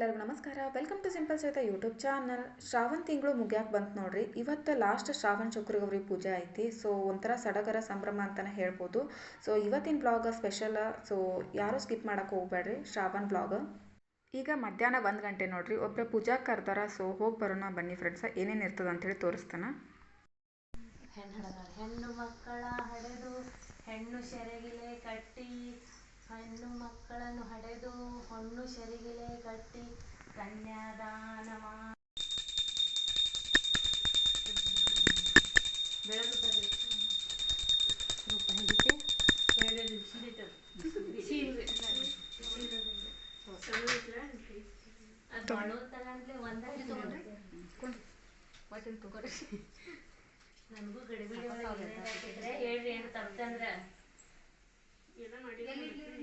ಎಲ್ಲರಿಗೂ ನಮಸ್ಕಾರ. Welcome to simple ಸಹಿತ ಯೂಟ್ಯೂಬ್ ಚಾನಲ್ ಶ್ರಾವಣ ತಿಂಗಳು ಮುಗ್ಯಾಕೆ ಬಂತು ನೋಡ್ರಿ. ಇವತ್ತು ಲಾಸ್ಟ್ ಶ್ರಾವಣ ಶುಕ್ರಗೌರಿ ಪೂಜೆ ಐತಿ. ಸೊ ಒಂಥರ ಸಡಗರ ಸಂಭ್ರಮ ಅಂತಲೇ ಹೇಳ್ಬೋದು. ಸೊ ಇವತ್ತಿನ ಬ್ಲಾಗ ಸ್ಪೆಷಲ್ ಸೊ ಯಾರೂ ಸ್ಕಿಪ್ ಮಾಡೋಕೆ ಹೋಗ್ಬೇಡ್ರಿ. ಶ್ರಾವಣ ಬ್ಲಾಗ್ ಈಗ ಮಧ್ಯಾಹ್ನ ಒಂದು ಗಂಟೆ ನೋಡ್ರಿ. ಒಬ್ಬರು ಪೂಜಾ ಕರ್ದಾರ ಸೊ ಹೋಗಿ ಬರೋಣ ಬನ್ನಿ ಫ್ರೆಂಡ್ಸ ಏನೇನು ಇರ್ತದೆ ಅಂತೇಳಿ ತೋರಿಸ್ತಾನೆ. ಹೆಣ್ಣು ಮಕ್ಕಳ ಹಡೆದು, ಹೆಣ್ಣು ಶೆರಗಿಲೆ ಕಟ್ಟಿ ಹೆಣ್ಣು ಮಕ್ಕಳನ್ನು ಹಡೆದು ಹೊಣ್ಣು ಶರಿಗಿಲೆ ಕಟ್ಟಿ ಕನ್ಯಾದಾನ ಮಾಡಿ ನನಗೂ ಗಡಿಬಿಡಿ ಹೇಳ್ರಿ ಏನು ತರ್ತಂದ್ರೆ ನಾ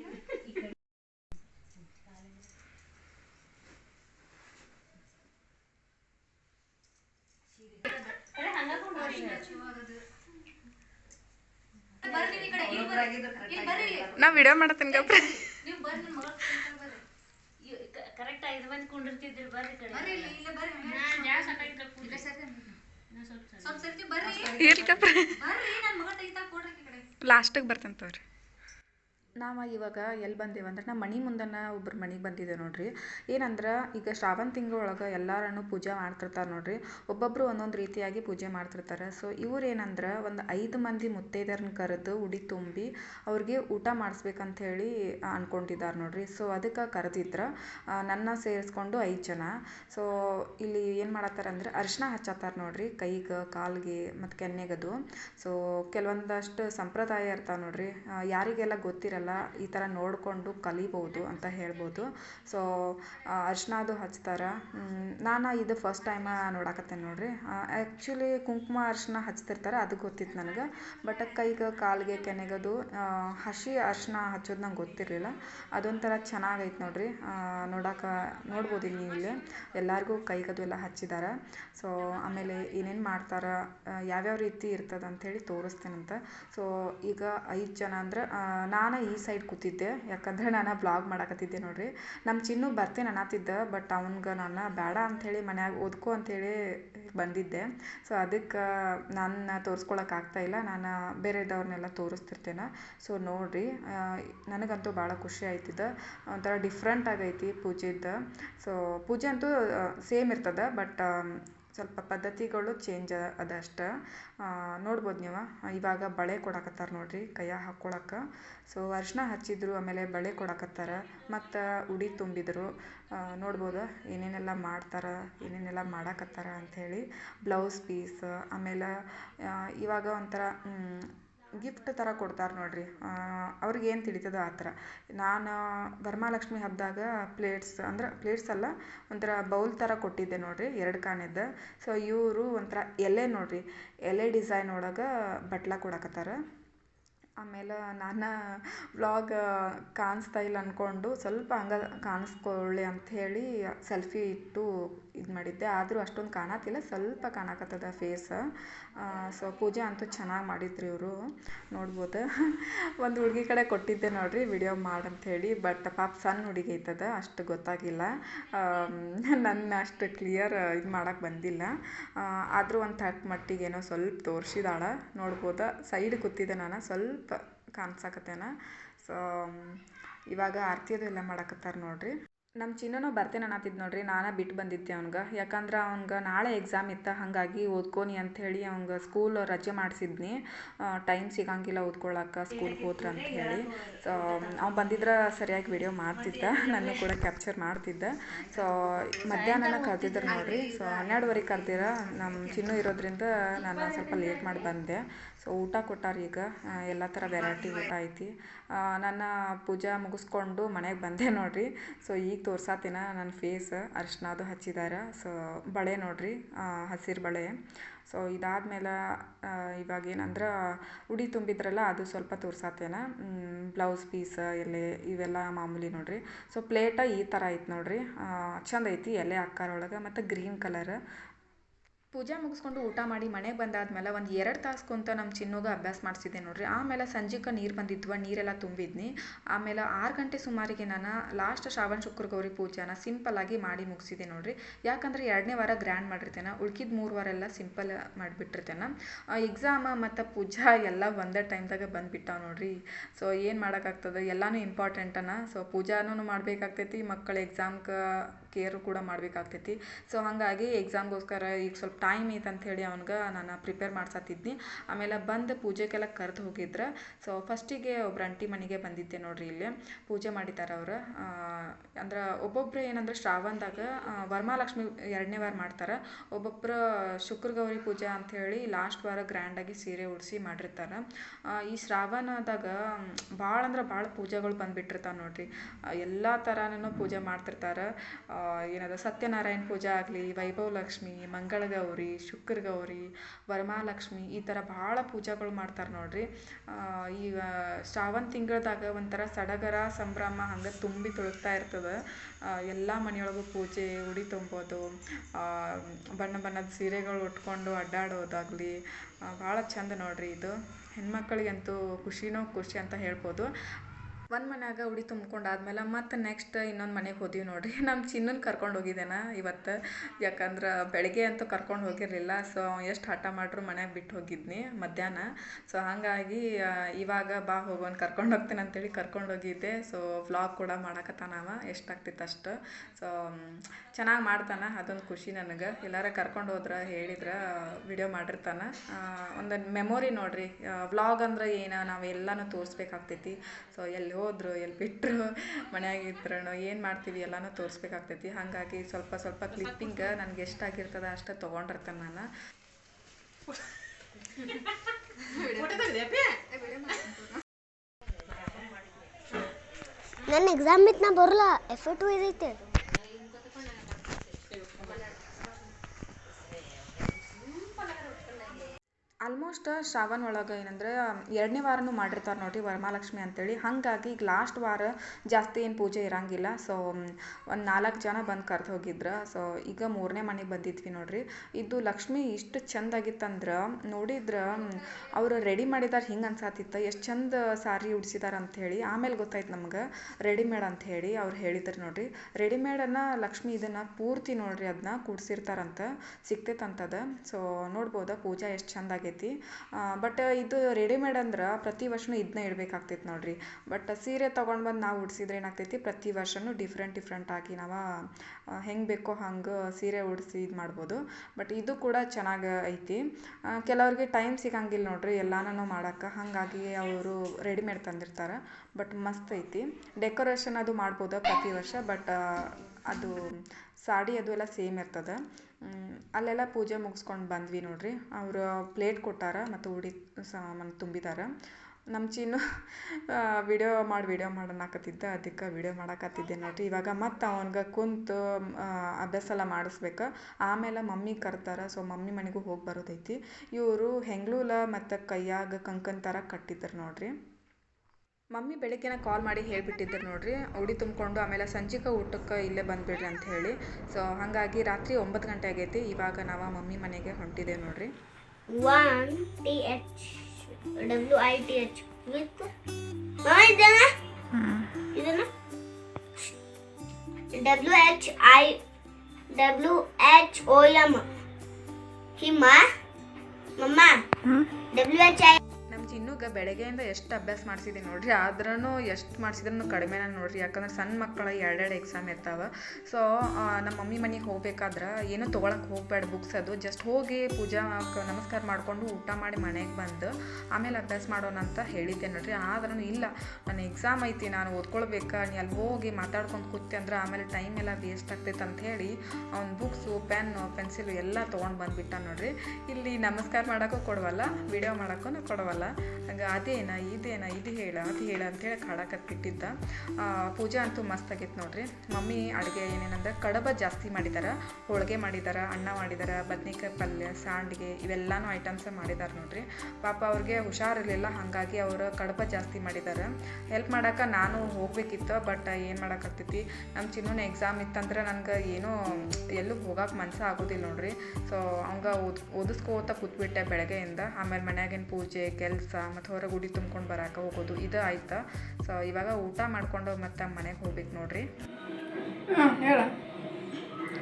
ವಿಡಿಯೋ ಮಾಡ್ತೀನಿ ಗಪ್ಪ. ಕರೆಕ್ಟ್ ಐದು ಮಂದಿ ಕುಂಡಿರ್ತಿದ್ರಿ ಬರ್ರಿ. ಲಾಸ್ಟಿಗೆ ಬರ್ತೇನೆ ತಗೋರಿ. ನಾವು ಇವಾಗ ಎಲ್ಲಿ ಬಂದೇವಂದ್ರೆ ನಮ್ಮ ಮನೆ ಮುಂದನ ಒಬ್ರ ಮನೆಗೆ ಬಂದಿದ್ದೆ ನೋಡಿರಿ. ಏನಂದ್ರೆ, ಈಗ ಶ್ರಾವಣ ತಿಂಗಳೊಳಗೆ ಎಲ್ಲಾರನ್ನು ಪೂಜೆ ಮಾಡ್ತಿರ್ತಾರೆ ನೋಡಿರಿ. ಒಬ್ಬೊಬ್ಬರು ಒಂದೊಂದು ರೀತಿಯಾಗಿ ಪೂಜೆ ಮಾಡ್ತಿರ್ತಾರೆ. ಸೊ ಇವ್ರು ಏನಂದ್ರೆ, ಒಂದು ಐದು ಮಂದಿ ಮುತ್ತೈದೆಯರನ್ನ ಕರೆದು ಉಡಿ ತುಂಬಿ ಅವ್ರಿಗೆ ಊಟ ಮಾಡಿಸ್ಬೇಕಂತ ಹೇಳಿ ಅನ್ಕೊಂಡಿದ್ದಾರೆ ನೋಡಿರಿ. ಸೊ ಅದಕ್ಕೆ ಕರೆದಿದ್ರು ನನ್ನ ಸೇರಿಸ್ಕೊಂಡು ಐದು ಜನ. ಸೊ ಇಲ್ಲಿ ಏನು ಮಾಡತ್ತಾರ ಅಂದ್ರೆ ಅರಿಶಿನ ಹಚ್ಚತ್ತಾರ ನೋಡ್ರಿ, ಕೈಗೆ, ಕಾಲಿಗೆ ಮತ್ತು ಕೆನ್ನೆಗದು. ಸೊ ಕೆಲವೊಂದಷ್ಟು ಸಂಪ್ರದಾಯ ಇರ್ತಾವೆ ನೋಡ್ರಿ. ಯಾರಿಗೆಲ್ಲ ಗೊತ್ತಿರಲ್ಲ ಈ ಥರ ನೋಡಿಕೊಂಡು ಕಲಿಬೋದು ಅಂತ ಹೇಳ್ಬೋದು. ಸೊ ಅರಿಶಿನ ಅದು ಹಚ್ತಾರೆ. ನಾನು ಇದು ಫಸ್ಟ್ ಟೈಮ ನೋಡಾಕತ್ತೇನೆ ನೋಡ್ರಿ. ಆ್ಯಕ್ಚುಲಿ ಕುಂಕುಮ ಅರಿಶಿನ ಹಚ್ತಿರ್ತಾರೆ, ಅದು ಗೊತ್ತಿತ್ತು ನನಗೆ. ಬಟ್ ಕೈಗೆ, ಕಾಲಿಗೆ, ಕೆನೆಗದು ಹಸಿ ಅರಿಶಿನ ಹಚ್ಚೋದು ನಂಗೆ ಗೊತ್ತಿರಲಿಲ್ಲ. ಅದೊಂಥರ ಚೆನ್ನಾಗೈತೆ ನೋಡ್ರಿ. ನೋಡಕ್ಕೆ ನೋಡ್ಬೋದು ನೀವು ಇಲ್ಲಿ. ಎಲ್ಲರಿಗೂ ಕೈಗದು ಎಲ್ಲ ಹಚ್ಚಿದ್ದಾರೆ ಸೊ ಆಮೇಲೆ ಏನೇನು ಮಾಡ್ತಾರೆ ಯಾವ್ಯಾವ ರೀತಿ ಇರ್ತದೆ ಅಂಥೇಳಿ ತೋರಿಸ್ತೇನಂತ. ಸೊ ಈಗ ಐದು ಜನ ಅಂದ್ರೆ ನಾನು ಈ ಸೈಡ್ ಕೂತಿದ್ದೆ. ಯಾಕಂದ್ರೆ ನಾನು ಬ್ಲಾಗ್ ಮಾಡಕತ್ತಿದ್ದೆ ನೋಡಿರಿ. ನಮ್ಮ ಚಿನ್ನು ಬರ್ತೇನೆ ಅನ್ನತ್ತಿದ್ದ ಬಟ್ ಅವ್ನ್ಗೆ ನಾನು ಬೇಡ ಅಂಥೇಳಿ ಮನ್ಯಾಗ ಓದ್ಕೊ ಅಂಥೇಳಿ ಬಂದಿದ್ದೆ. ಸೊ ಅದಕ್ಕೆ ನನ್ನ ತೋರಿಸ್ಕೊಳಕ್ಕೆ ಆಗ್ತಾ ಇಲ್ಲ. ನಾನು ಬೇರೆದವ್ರನ್ನೆಲ್ಲ ತೋರಿಸ್ತಿರ್ತೇನೆ. ಸೊ ನೋಡಿರಿ ನನಗಂತೂ ಭಾಳ ಖುಷಿ ಆಯ್ತಿದೆ. ಒಂಥರ ಡಿಫ್ರೆಂಟ್ ಆಗೈತಿ ಪೂಜೆದು. ಸೊ ಪೂಜೆ ಅಂತೂ ಸೇಮ್ ಇರ್ತದೆ ಬಟ್ ಸ್ವಲ್ಪ ಪದ್ಧತಿಗಳು ಚೇಂಜ್ ಅದ ಅಷ್ಟ ನೋಡ್ಬೋದು ನೀವು. ಇವಾಗ ಬಳೆ ಕೊಡಕತ್ತಾರ ನೋಡ್ರಿ ಕೈಯಾಗ ಹಾಕ್ಕೊಳಕ್ಕೆ ಸೊ ಅರಿಶಿನ ಹಚ್ಚಿದ್ರು, ಆಮೇಲೆ ಬಳೆ ಕೊಡಕತ್ತಾರ. ಮತ್ತು ಉಡಿ ತುಂಬಿದ್ರು. ನೋಡ್ಬೋದು ಏನೇನೆಲ್ಲ ಮಾಡ್ತಾರೆ, ಏನೇನೆಲ್ಲ ಮಾಡಕತ್ತಾರ ಅಂಥೇಳಿ ಬ್ಲೌಸ್ ಪೀಸ್ ಆಮೇಲೆ ಇವಾಗ ಒಂಥರ ಗಿಫ್ಟ್ ಥರ ಕೊಡ್ತಾರೆ ನೋಡಿರಿ. ಅವ್ರಿಗೆ ಏನು ತಿಳಿತದೋ ಆ ಥರ ನಾನು ವರಮಹಾಲಕ್ಷ್ಮಿ ಹಬ್ಬದಾಗ ಪ್ಲೇಟ್ಸ್ ಅಂದ್ರೆ ಪ್ಲೇಟ್ಸ್ ಅಲ್ಲ, ಒಂಥರ ಬೌಲ್ ಥರ ಕೊಟ್ಟಿದ್ದೆ ನೋಡಿರಿ, ಎರಡು ಕಾಣಿದ್ದ. ಸೊ ಇವರು ಒಂಥರ ಎಲೆ ನೋಡಿರಿ, ಎಲೆ ಡಿಸೈನ್ ಒಳಗೆ ಬಟ್ಲ ಕೊಡಕತ್ತಾರ. ಆಮೇಲೆ ನಾನು ವ್ಲಾಗ್ ಕಾಣಿಸ್ತಾ ಇಲ್ಲ ಅಂದ್ಕೊಂಡು ಸ್ವಲ್ಪ ಹಂಗೆ ಕಾಣಿಸ್ಕೊಳ್ಳಿ ಅಂಥೇಳಿ ಸೆಲ್ಫಿ ಇಟ್ಟು ಇದು ಮಾಡಿದ್ದೆ. ಆದರೂ ಅಷ್ಟೊಂದು ಕಾಣತ್ತಿಲ್ಲ, ಸ್ವಲ್ಪ ಕಾಣಕತ್ತದ ಫೇಸ ಸೊ ಪೂಜೆ ಅಂತೂ ಚೆನ್ನಾಗಿ ಮಾಡಿದ್ರು ಇವರು. ನೋಡ್ಬೋದು. ಒಂದು ಹುಡುಗಿ ಕಡೆ ಕೊಟ್ಟಿದ್ದೆ ನೋಡಿರಿ ವಿಡಿಯೋ ಮಾಡಂಥೇಳಿ ಬಟ್ ಪಾಪ ಸಣ್ಣ ಹುಡುಗಿ ಐತದ ಅಷ್ಟು ಗೊತ್ತಾಗಿಲ್ಲ. ನನ್ನ ಅಷ್ಟು ಕ್ಲಿಯರ್ ಇದು ಮಾಡೋಕ್ಕೆ ಬಂದಿಲ್ಲ. ಆದರೂ ಒಂದು ಥಟ್ ಮಟ್ಟಿಗೆ ಏನೋ ಸ್ವಲ್ಪ ತೋರಿಸಿದಾಳ. ನೋಡ್ಬೋದು ಸೈಡ್ ಕೂತಿದ್ದೆ ನಾನು, ಸ್ವಲ್ಪ ಕಾಣಿಸಕತ್ತೇನ. ಸೊ ಇವಾಗ ಆರತಿ ಅದು ಎಲ್ಲ ಮಾಡಕತ್ತಾರ ನೋಡ್ರಿ. ನಮ್ಮ ಚಿನ್ನನೂ ಬರ್ತೇನೆ ಅನ್ನತ್ತಿದ್ದು ನೋಡ್ರಿ, ನಾನು ಬಿಟ್ಟು ಬಂದಿದ್ದೆ ಅವ್ನ್ಗೆ. ಯಾಕಂದ್ರೆ ಅವ್ನ್ಗೆ ನಾಳೆ ಎಕ್ಸಾಮ್ ಇತ್ತು, ಹಾಗಾಗಿ ಓದ್ಕೊನಿ ಅಂಥೇಳಿ ಅವಂಗೆ ಸ್ಕೂಲ್ ರಜೆ ಮಾಡಿಸಿದ್ನಿ. ಟೈಮ್ ಸಿಗಂಗಿಲ್ಲ ಓದ್ಕೊಳಕ್ಕೆ ಸ್ಕೂಲ್ಗೆ ಹೋದ್ರ ಅಂತ ಹೇಳಿ ಸೊ ಅವ್ನು ಬಂದಿದ್ರೆ ಸರಿಯಾಗಿ ವಿಡಿಯೋ ಮಾಡ್ತಿದ್ದ ನಾನು ಕೂಡ ಕ್ಯಾಪ್ಚರ್ ಮಾಡ್ತಿದ್ದ. ಸೊ ಮಧ್ಯಾಹ್ನ ಕರೆದಿದ್ರು ನೋಡ್ರಿ. ಸೊ ಹನ್ನೆರಡುವರೆಗೆ ಕರೆದಿರ ನಮ್ಮ ಚಿನ್ನು ಇರೋದ್ರಿಂದ ನಾನು ಸ್ವಲ್ಪ ಲೇಟ್ ಮಾಡಿ ಬಂದೆ. ಊಟ ಕೊಟ್ಟಾರ ಈಗ ಎಲ್ಲ ಥರ ವೆರೈಟಿ ಊಟ ಐತಿ. ನನ್ನ ಪೂಜಾ ಮುಗಿಸ್ಕೊಂಡು ಮನೆಗೆ ಬಂದೆ ನೋಡಿರಿ. ಸೊ ಈಗ ತೋರ್ಸಾತಿನ ನನ್ನ ಫೇಸ್ ಅರಿಶಿನ ಅದು ಹಚ್ಚಿದ್ದಾರೆ ಸೊ ಬಳೆ ನೋಡ್ರಿ ಹಸಿರು ಬಳೆ. ಸೊ ಇದಾದ್ಮೇಲೆ ಇವಾಗ ಏನಂದ್ರೆ ಉಡಿ ತುಂಬಿದ್ರಲ್ಲ, ಅದು ಸ್ವಲ್ಪ ತೋರ್ಸಾತೇನ. ಬ್ಲೌಸ್ ಪೀಸ್ ಎಲೆ, ಇವೆಲ್ಲ ಮಾಮೂಲಿ ನೋಡ್ರಿ. ಸೊ ಪ್ಲೇಟ ಈ ಥರ ಐತೆ ನೋಡಿರಿ. ಚಂದ ಐತಿ ಎಲೆ ಆಕಾರ ಒಳಗೆ ಮತ್ತು ಗ್ರೀನ್ ಕಲರ್ ಪೂಜೆ ಮುಗಿಸ್ಕೊಂಡು ಊಟ ಮಾಡಿ ಮನೆಗೆ ಬಂದಾದ್ಮೇಲೆ ಒಂದು ಎರಡು ತಾಸು ಕುಂತ ನಮ್ಮ ಚಿನ್ನೋಗ ಅಭ್ಯಾಸ ಮಾಡಿಸಿದ್ದೆ ನೋಡ್ರಿ. ಆಮೇಲೆ ಸಂಜೆಗೆ ನೀರು ಬಂದಿದ್ವ, ನೀರೆಲ್ಲ ತುಂಬಿದ್ನಿ. ಆಮೇಲೆ ಆರು ಗಂಟೆ ಸುಮಾರಿಗೆ ನಾನು ಲಾಸ್ಟ್ ಶ್ರಾವಣ ಶುಕ್ರ ಗೌರಿ ಪೂಜೆನ ಸಿಂಪಲ್ ಆಗಿ ಮಾಡಿ ಮುಗಿಸಿದೆ ನೋಡ್ರಿ. ಯಾಕಂದ್ರೆ ಎರಡನೇ ವಾರ ಗ್ರ್ಯಾಂಡ್ ಮಾಡಿರ್ತೇನೆ, ಉಳ್ಕಿದ ಮೂರು ವಾರ ಎಲ್ಲ ಸಿಂಪಲ್ ಮಾಡಿಬಿಟ್ಟಿರ್ತೇನೆ. ಎಕ್ಸಾಮ ಮತ್ತು ಪೂಜಾ ಎಲ್ಲ ಒಂದೇ ಟೈಮ್ದಾಗ ಬಂದುಬಿಟ್ಟಾವ ನೋಡ್ರಿ. ಸೊ ಏನು ಮಾಡೋಕ್ಕಾಗ್ತದೆ ಎಲ್ಲನೂ ಇಂಪಾರ್ಟೆಂಟನ ಸೊ ಪೂಜಾನು ಮಾಡಬೇಕಾಗ್ತೈತಿ, ಮಕ್ಕಳ ಎಕ್ಸಾಮ್ಗೆ ಕೇರು ಕೂಡ ಮಾಡಬೇಕಾಗ್ತೈತಿ. ಸೊ ಹಾಗಾಗಿ ಎಕ್ಸಾಮ್ಗೋಸ್ಕರ ಈಗ ಸ್ವಲ್ಪ ಟೈಮ್ ಐತೆ ಅಂಥೇಳಿ ಅವ್ನಿಗೆ ನಾನು ಪ್ರಿಪೇರ್ ಮಾಡ್ಸತ್ತಿದ್ನಿ ಆಮೇಲೆ ಬಂದು ಪೂಜೆಗೆಲ್ಲ ಕರೆದು ಹೋಗಿದ್ರೆ. ಸೊ ಫಸ್ಟಿಗೆ ಒಬ್ರು ಅಂಟಿ ಮನೆಗೆ ಬಂದಿದ್ದೆ ನೋಡ್ರಿ ಇಲ್ಲಿ. ಪೂಜೆ ಮಾಡಿದ್ದಾರೆ ಅವರು. ಅಂದ್ರೆ ಒಬ್ಬೊಬ್ರು ಏನಂದ್ರೆ ಶ್ರಾವಣದಾಗ ವರಮಹಾಲಕ್ಷ್ಮಿ ಎರಡನೇ ವಾರ ಮಾಡ್ತಾರೆ. ಒಬ್ಬೊಬ್ರು ಶುಕ್ರ ಗೌರಿ ಪೂಜೆ ಅಂಥೇಳಿ ಲಾಸ್ಟ್ ವಾರ ಗ್ರ್ಯಾಂಡಾಗಿ ಸೀರೆ ಉಡಿಸಿ ಮಾಡಿರ್ತಾರೆ. ಈ ಶ್ರಾವಣದಾಗ ಭಾಳ ಅಂದ್ರೆ ಭಾಳ ಪೂಜೆಗಳು ಬಂದುಬಿಟ್ಟಿರ್ತಾವೆ ನೋಡ್ರಿ. ಎಲ್ಲ ಥರನೂ ಪೂಜೆ ಮಾಡ್ತಿರ್ತಾರೆ. ಏನದ, ಸತ್ಯನಾರಾಯಣ ಪೂಜೆ ಆಗಲಿ ವೈಭವ ಲಕ್ಷ್ಮಿ ಮಂಗಳ ಗೌರಿ ಶುಕ್ರ ಗೌರಿ ವರಮಹಾಲಕ್ಷ್ಮಿ ಈ ಥರ ಭಾಳ ಪೂಜೆಗಳು ಮಾಡ್ತಾರೆ ನೋಡ್ರಿ. ಈಗ ಶ್ರಾವಣ ತಿಂಗಳದಾಗ ಒಂಥರ ಸಡಗರ ಸಂಭ್ರಮ ಹಂಗೆ ತುಂಬಿ ತುಳುಕ್ತಾ ಇರ್ತದೆ. ಎಲ್ಲ ಮನೆಯೊಳಗೂ ಪೂಜೆ, ಉಡಿ ತುಂಬೋದು ಬಣ್ಣ ಬಣ್ಣದ ಸೀರೆಗಳು ಉಟ್ಕೊಂಡು ಅಡ್ಡಾಡೋದಾಗಲಿ ಭಾಳ ಚಂದ ನೋಡ್ರಿ ಇದು. ಹೆಣ್ಮಕ್ಳಿಗಂತೂ ಖುಷಿನೋ ಖುಷಿ ಅಂತ ಹೇಳ್ಬೋದು. ಒಂದು ಮನ್ಯಾಗ ಉಡಿ ತುಂಬ್ಕೊಂಡು ಆದ್ಮೇಲೆ ಮತ್ತೆ ನೆಕ್ಸ್ಟ್ ಇನ್ನೊಂದು ಮನೆಗೆ ಹೋದ್ವಿ ನೋಡಿರಿ. ನಮ್ಮ ಚಿನ್ನನ್ ಕರ್ಕೊಂಡು ನಾ ಇವತ್ತು. ಯಾಕಂದ್ರೆ ಬೆಳಗ್ಗೆ ಅಂತೂ ಕರ್ಕೊಂಡು ಹೋಗಿರಲಿಲ್ಲ. ಸೊ ಎಷ್ಟು ಹಠ ಮಾಡ್ರು ಮನ್ಯಾಗ ಬಿಟ್ಟು ಹೋಗಿದ್ನಿ ಮಧ್ಯಾಹ್ನ. ಸೊ ಹಾಗಾಗಿ ಇವಾಗ ಬಾ ಹೋಗೋನ್ ಕರ್ಕೊಂಡು ಹೋಗ್ತೇನೆ ಅಂತೇಳಿ ಕರ್ಕೊಂಡು ಹೋಗಿದ್ದೆ. ಸೊ ವ್ಲಾಗ್ ಕೂಡ ಮಾಡಾಕತ್ತಾನವ ಎಷ್ಟಾಗ್ತಿತ್ತು ಅಷ್ಟು. ಸೊ ಚೆನ್ನಾಗಿ ಮಾಡ್ತಾನೆ. ಅದೊಂದು ಖುಷಿ ನನಗೆ. ಎಲ್ಲಾರ ಕರ್ಕೊಂಡು ಹೋದ್ರೆ ಹೇಳಿದ್ರೆ ವಿಡಿಯೋ ಮಾಡಿರ್ತಾನೆ. ಒಂದು ಮೆಮೊರಿ ನೋಡ್ರಿ. ವ್ಲಾಗ್ ಅಂದ್ರೆ ಏನು ನಾವೆಲ್ಲನೂ ತೋರಿಸ್ಬೇಕಾಗ್ತೈತಿ. ಸೊ ಎಲ್ಲಿ ಹೋದ್ರು ಎಲ್ಲಿ ಬಿಟ್ಟರು ಮನ್ಯಾಗ ಇದ್ರೂ ಏನು ಮಾಡ್ತೀವಿ ಎಲ್ಲನೂ ತೋರಿಸ್ಬೇಕಾಗ್ತೈತಿ. ಹಾಗಾಗಿ ಸ್ವಲ್ಪ ಸ್ವಲ್ಪ ಕ್ಲಿಪ್ಪಿಂಗ್ ನನಗೆ ಎಷ್ಟಾಗಿರ್ತದೆ ಅಷ್ಟೇ ತೊಗೊಂಡಿರ್ತೇನೆ ನಾನು. ನನ್ನ ಎಕ್ಸಾಮ್ ಇತ್ತು ನಾ ಬರಲ್ಲ ಎಫರ್ಟು ಇದೈತೆ. ಆಲ್ಮೋಸ್ಟ್ ಶ್ರಾವಣ ಒಳಗೆ ಏನಂದ್ರೆ, ಎರಡನೇ ವಾರನೂ ಮಾಡಿರ್ತಾರೆ ನೋಡಿರಿ ವರಮಹಾಲಕ್ಷ್ಮಿ ಅಂತೇಳಿ. ಹಾಗಾಗಿ ಈಗ ಲಾಸ್ಟ್ ವಾರ ಜಾಸ್ತಿ ಏನು ಪೂಜೆ ಇರಂಗಿಲ್ಲ. ಸೊ ಒಂದು ನಾಲ್ಕು ಜನ ಬಂದು ಕರ್ದು ಹೋಗಿದ್ರು. ಸೊ ಈಗ ಮೂರನೇ ಮನೆಗೆ ಬಂದಿದ್ವಿ ನೋಡಿರಿ. ಇದು ಲಕ್ಷ್ಮಿ ಇಷ್ಟು ಚಂದಾಗಿತ್ತಂದ್ರೆ ನೋಡಿದ್ರೆ, ಅವರು ರೆಡಿ ಮಾಡಿದಾರೆ ಹಿಂಗೆ ಅನ್ಸಾತಿತ್ತು. ಎಷ್ಟು ಚಂದ ಸಾರಿ ಉಡ್ಸಿದಾರೆ ಅಂಥೇಳಿ ಆಮೇಲೆ ಗೊತ್ತಾಯ್ತು ನಮ್ಗೆ ರೆಡಿಮೇಡ್ ಅಂತ ಹೇಳಿ ಅವ್ರು ಹೇಳಿದ್ರು ನೋಡಿರಿ. ರೆಡಿಮೇಡನ್ನು ಲಕ್ಷ್ಮಿ ಇದನ್ನು ಪೂರ್ತಿ ನೋಡಿರಿ ಅದನ್ನ ಕೂಡ್ಸಿರ್ತಾರಂತ, ಸಿಗ್ತೈತಂತದ. ಸೊ ನೋಡ್ಬೋದ ಪೂಜಾ ಎಷ್ಟು ಚಂದ ಆಗೈತಿ. ಬಟ್ ಇದು ರೆಡಿಮೇಡ್ ಅಂದ್ರೆ ಪ್ರತಿ ವರ್ಷನೂ ಇದನ್ನ ಇಡಬೇಕಾಗ್ತೈತಿ ನೋಡಿರಿ. ಬಟ್ ಸೀರೆ ತೊಗೊಂಡು ಬಂದು ನಾವು ಉಡ್ಸಿದ್ರೆ ಏನಾಗ್ತೈತಿ, ಪ್ರತಿ ವರ್ಷನೂ ಡಿಫ್ರೆಂಟ್ ಡಿಫ್ರೆಂಟ್ ಆಗಿ ನಾವು ಹೆಂಗೆ ಬೇಕೋ ಹಂಗೆ ಸೀರೆ ಉಡಿಸಿ ಇದು ಮಾಡ್ಬೋದು. ಬಟ್ ಇದು ಕೂಡ ಚೆನ್ನಾಗಿ ಐತಿ. ಕೆಲವ್ರಿಗೆ ಟೈಮ್ ಸಿಗಂಗಿಲ್ಲ ನೋಡಿರಿ, ಎಲ್ಲಾನು ಮಾಡಕ್ಕೆ. ಹಾಗಾಗಿ ಅವರು ರೆಡಿಮೇಡ್ ತಂದಿರ್ತಾರೆ. ಬಟ್ ಮಸ್ತ್ ಐತಿ. ಡೆಕೋರೇಷನ್ ಅದು ಮಾಡ್ಬೋದು ಪ್ರತಿ ವರ್ಷ ಬಟ್ ಅದು, ಸಾಡಿ ಅದು ಎಲ್ಲ ಸೇಮ್ ಇರ್ತದೆ. ಅಲ್ಲೆಲ್ಲ ಪೂಜೆ ಮುಗಿಸ್ಕೊಂಡು ಬಂದ್ವಿ ನೋಡ್ರಿ. ಅವರು ಪ್ಲೇಟ್ ಕೊಟ್ಟಾರ ಮತ್ತು ಉಡಿ ಸಾಮಾನು ತುಂಬಿದಾರ. ನಮ್ಮ ಚೀನು ವಿಡಿಯೋ ಮಾಡಿ ವಿಡಿಯೋ ಮಾಡನ್ನಾಕತ್ತಿದ್ದ ಅದಕ್ಕೆ ವಿಡಿಯೋ ಮಾಡಕತ್ತಿದ್ದೆ ನೋಡ್ರಿ. ಇವಾಗ ಮತ್ತು ಅವ್ನ್ಗೆ ಕುಂತು ಅಭ್ಯಾಸ ಎಲ್ಲ ಮಾಡಿಸ್ಬೇಕು. ಆಮೇಲೆ ಮಮ್ಮಿ ಕರ್ತಾರ. ಸೊ ಮಮ್ಮಿ ಮನೆಗೂ ಹೋಗಿ ಬರೋದೈತಿ. ಇವರು ಹೆಂಗ್ಳೂಲ ಮತ್ತು ಕೈಯಾಗ ಕಂಕನ್ ಥರ ಕಟ್ಟಿದ್ರು ನೋಡ್ರಿ. ಮಮ್ಮಿ ಬೆಳಗ್ಗೆನ ಕಾಲ್ ಮಾಡಿ ಹೇಳಿಬಿಟ್ಟಿದ್ರು ನೋಡಿರಿ. ಉಡಿ ತುಂಬಿಕೊಂಡು ಆಮೇಲೆ ಸಂಜಿಕ ಊಟಕ್ಕೆ ಇಲ್ಲೇ ಬಂದುಬಿಡ್ರಿ ಅಂತ ಹೇಳಿ. ಸೊ ಹಾಗಾಗಿ ರಾತ್ರಿ ಒಂಬತ್ತು ಗಂಟೆ ಆಗೈತಿ. ಇವಾಗ ನಾವು ಮಮ್ಮಿ ಮನೆಗೆ ಹೊಂಟಿದ್ದೇವೆ ನೋಡಿರಿ. One T H W I T H with W H I W H O M him? Mumma? W H I ನಮ್ಮ ಬೆಳಗ್ಗೆಯಿಂದ ಎಷ್ಟು ಅಭ್ಯಾಸ ಮಾಡಿಸಿದ್ದೀನಿ ನೋಡಿರಿ ಆದ್ರೂ ಎಷ್ಟು ಮಾಡಿಸಿದ್ರೂ ಕಡಿಮೆನ ನೋಡಿರಿ. ಯಾಕಂದ್ರೆ ಸಣ್ಣ ಮಕ್ಕಳ ಎರಡೆರಡು ಎಕ್ಸಾಮ್ ಇರ್ತಾವೆ ಸೊ ನಮ್ಮ ಮಮ್ಮಿ ಮನೆಗೆ ಹೋಗ್ಬೇಕಾದ್ರೆ ಏನೂ ತೊಗೊಳಕ್ಕೆ ಹೋಗಬೇಡ ಬುಕ್ಸ್ ಅದು. ಜಸ್ಟ್ ಹೋಗಿ ಪೂಜಾ ನಮಸ್ಕಾರ ಮಾಡಿಕೊಂಡು ಊಟ ಮಾಡಿ ಮನೆಗೆ ಬಂದು ಆಮೇಲೆ ಅಭ್ಯಾಸ ಮಾಡೋಣ ಅಂತ ಹೇಳಿದ್ದೆ ನೋಡ್ರಿ. ಆದ್ರೂ ಇಲ್ಲ. ನನ್ನ ಎಕ್ಸಾಮ್ ಐತಿ, ನಾನು ಓದ್ಕೊಳ್ಬೇಕಾ, ನೀ ಅಲ್ಲಿ ಹೋಗಿ ಮಾತಾಡ್ಕೊಂಡು ಕೂತೆ ಅಂದ್ರೆ ಆಮೇಲೆ ಟೈಮ್ ಎಲ್ಲ ವೇಸ್ಟ್ ಆಗ್ತೈತೆ ಅಂತ ಹೇಳಿ ಅವ್ನ ಬುಕ್ಸು ಪೆನ್ನು ಪೆನ್ಸಿಲು ಎಲ್ಲ ತೊಗೊಂಡು ಬಂದುಬಿಟ್ಟ ನೋಡ್ರಿ. ಇಲ್ಲಿ ನಮಸ್ಕಾರ ಮಾಡೋಕ್ಕೂ ಕೊಡವಲ್ಲ ವಿಡಿಯೋ ಮಾಡೋಕ್ಕೂ ಕೊಡವಲ್ಲ. ಹಂಗೆ ಅದೇನ ಇದೇನ ಇದು ಹೇಳ ಅದು ಹೇಳ ಅಂತೇಳಿ ಕಾಡಕತ್ಬಿಟ್ಟಿದ್ದ ಆ, ಪೂಜೆ ಅಂತೂ ಮಸ್ತ್ ನೋಡ್ರಿ. ಮಮ್ಮಿ ಅಡುಗೆ ಏನೇನಂದ್ರೆ ಕಡಬ ಜಾಸ್ತಿ ಮಾಡಿದಾರ ಹೋಳಿಗೆ ಮಾಡಿದಾರ ಅನ್ನ ಮಾಡಿದಾರ ಬದ್ನಿಕಾಯಿ ಪಲ್ಯ ಸಾಂಡಿಗೆ ಇವೆಲ್ಲನೂ ಐಟಮ್ಸ ಮಾಡಿದಾರೆ ನೋಡ್ರಿ. ಪಾಪ ಅವ್ರಿಗೆ ಹುಷಾರಿರಲಿಲ್ಲ ಹಾಗಾಗಿ ಅವರು ಕಡಬ ಜಾಸ್ತಿ ಮಾಡಿದ್ದಾರೆ ಹೆಲ್ಪ್ ಮಾಡೋಕೆ ನಾನು ಹೋಗ್ಬೇಕಿತ್ತು ಬಟ್ ಏನು ಮಾಡೋಕ್ಕಾಗ್ತೈತಿ ನಮ್ಮ ಚಿನ್ನೂನ ಎಕ್ಸಾಮ್ ಇತ್ತಂದ್ರೆ ನನಗೆ ಏನೂ ಎಲ್ಲೂ ಹೋಗಕ್ಕೆ ಮನ್ಸ ಆಗೋದಿಲ್ಲ ನೋಡ್ರಿ. ಸೊ ಅವಂಗ ಓದ್ ಓದಿಸ್ಕೋತ ಕೂತ್ಬಿಟ್ಟೆ ಬೆಳಗ್ಗೆಯಿಂದ. ಆಮೇಲೆ ಮನ್ಯಾಗಿನ ಪೂಜೆ ಕೆಲಸ ಮತ್ತು ಹೊರಗೆ ಗುಡಿ ತುಂಬ್ಕೊಂಡು ಬರಾಕ ಹೋಗೋದು. ಇದು ಆಯ್ತು. ಸೊ ಇವಾಗ ಊಟ ಮಾಡ್ಕೊಂಡು ಮತ್ತೆ ಮನೆಗೆ ಹೋಗ್ಬೇಕು ನೋಡ್ರಿ. ಹಾಂ ಹೇಳ.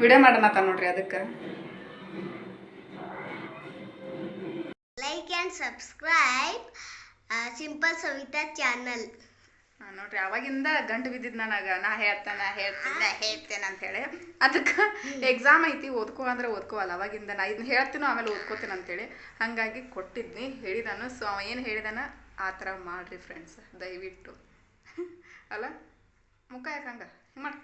ವಿಡಿಯೋ ಮಾಡೋಣ ನೋಡ್ರಿ ಅದಕ್ಕೆ. Like and subscribe simple Savita. ಹಾಂ ನೋಡ್ರಿ ಅವಾಗಿಂದ ಗಂಟು ಬಿದ್ದಿದ್ ನನಗೆ ನಾ ಹೇಳ್ತೇನೆ ನಾ ಹೇಳ್ತೇನೆ ನಾ ಹೇಳ್ತೇನೆ ಅಂತ ಹೇಳಿ. ಅದಕ್ಕೆ ಎಕ್ಸಾಮ್ ಐತಿ ಓದ್ಕೋ ಅಂದ್ರೆ ಓದ್ಕೋವಲ್ಲ ಅವಾಗಿಂದ ನಾ ಇದನ್ನ ಹೇಳ್ತೀನೋ ಆಮೇಲೆ ಓದ್ಕೋತೀನಿ ಅಂತೇಳಿ ಹಾಗಾಗಿ ಕೊಟ್ಟಿದ್ನಿ ಹೇಳಿದಾನು. ಸೊ ಅವ ಏನು ಹೇಳಿದಾನ? ಆ ಥರ ಮಾಡಿರಿ ಫ್ರೆಂಡ್ಸ್ ದಯವಿಟ್ಟು. ಅಲ್ಲ? ಮುಖ ಯಾಕಂಗ ಹಂಗೆ? ಹಿಂಗೆ ಮಾಡಿ.